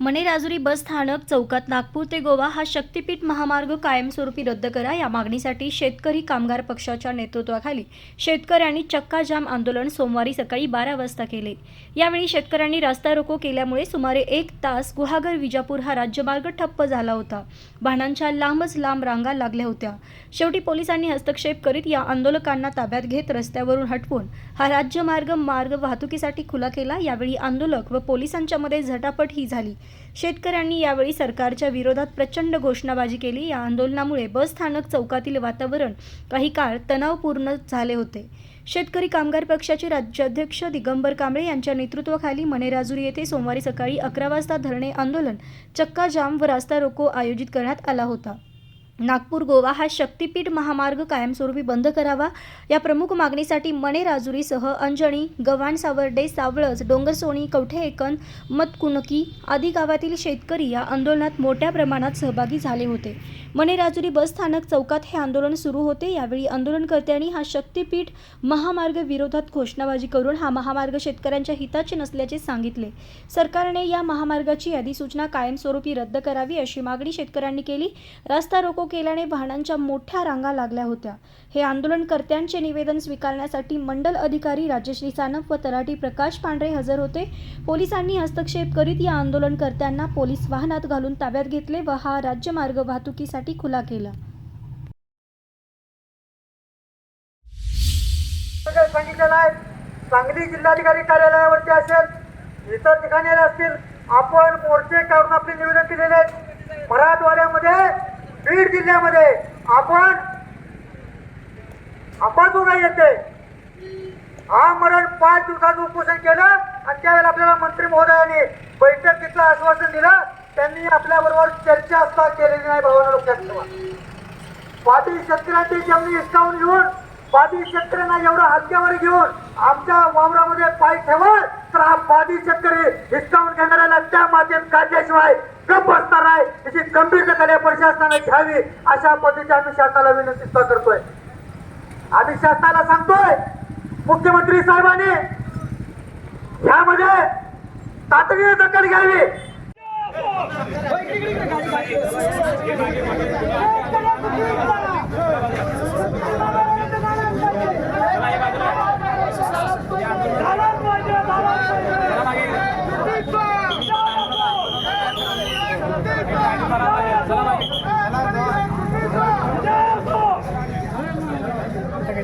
मने राजुरी बस स्थानक चौकात नागपूर ते गोवा हा शक्तीपीठ महामार्ग कायमस्वरूपी रद्द करा. या मागणीसाठी शेतकरी कामगार पक्षाच्या नेतृत्वाखाली शेतकऱ्यांनी चक्का जाम आंदोलन सोमवारी सकाळी बारा वाजता केले. यावेळी शेतकऱ्यांनी रास्ता रोको केल्यामुळे सुमारे एक तास गुहागर विजापूर हा राज्यमार्ग ठप्प झाला होता. वाहनांच्या लांबच लांब रांगा लागल्या होत्या. शेवटी पोलिसांनी हस्तक्षेप करीत या आंदोलकांना ताब्यात घेत रस्त्यावरून हटवून हा राज्यमार्ग मार्ग वाहतुकीसाठी खुला केला. यावेळी आंदोलक व पोलिसांच्या मध्ये झटापट ही झाली. शेतकऱ्यांनी यावेळी सरकारच्या विरोधात प्रचंड घोषणाबाजी केली. या आंदोलनामुळे बस स्थानक चौकातील वातावरण काही काळ तणावपूर्ण झाले होते. शेतकरी कामगार पक्षाचे राज्याध्यक्ष दिगंबर कांबळे यांच्या नेतृत्वाखाली मणेराजुरी येथे सोमवारी सकाळी अकरा वाजता धरणे आंदोलन चक्का जाम व रास्ता रोको आयोजित करण्यात आला होता. नागपूर गोवा हा शक्तीपीठ महामार्ग कायमस्वरूपी बंद करावा. या प्रमुख मागणीसाठी मणे राजुरीसह अंजणी गव्हाण सावर्डे सावळज डोंगरसोणी कवठेएकन मतकुणकी आदी गावातील शेतकरी या आंदोलनात मोठ्या प्रमाणात सहभागी झाले होते. मणे राजुरी बस स्थानक चौकात हे आंदोलन सुरू होते. यावेळी आंदोलनकर्त्यांनी हा शक्तीपीठ महामार्ग विरोधात घोषणाबाजी करून हा महामार्ग शेतकऱ्यांच्या हिताचे नसल्याचे सांगितले. सरकारने या महामार्गाची अधिसूचना कायमस्वरूपी रद्द करावी अशी मागणी शेतकऱ्यांनी केली. रास्ता रोको केल्याने वाहनांच्या मोठ्या रांगा लागल्या होत्या. हे आंदोलनकर्त्यांचे निवेदन स्वीकारण्यासाठी मंडल अधिकारी राजश्री सानप व तलाठी प्रकाश पांढरे हजर होते. पोलिसांनी हस्तक्षेप करीत या आंदोलनकर्त्यांना पोलीस वाहनात घालून ताब्यात घेतले व हा राज्यमार्ग वाहतुकीसाठी खुला केला. सांगितलेलं आहे. सांगली जिल्हाधिकारी कार्यालयावरती असेल इतर ठिकाणी असतील आपण मोर्चे काढून आपले निवेदन दिलेले आहेत. मराठवाड्यामध्ये बीड जिल्ह्यामध्ये आपण अंबाजोगा येते. मरण पाच दिवसाचं उपोषण केलं आणि त्यावेळेला आपल्याला मंत्री महोदयांनी बैठक तिथलं आश्वासन दिलं. त्यांनी आपल्या बरोबर चर्चा असता केलेली नाही भावना लक्षात ठेवा. पाटील शेतकऱ्यांची जमिनी हिसकावून घेऊन पाटील शेतकऱ्यांना एवढं हलक्यावर घेऊन आमच्या वावरामध्ये पाय ठेवत तर शेतकरी हिसकावून घेणाऱ्याला त्या मातीत काढल्याशिवाय गप बसणार नाही. याची गंभीर दखल प्रशासनाने घ्यावी अशा पद्धतीने आम्ही शासनाला विनंती करतोय. आम्ही शासनाला सांगतोय मुख्यमंत्री साहेबांनी ह्यामध्ये तातडीने दखल घ्यावी.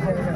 はいはい。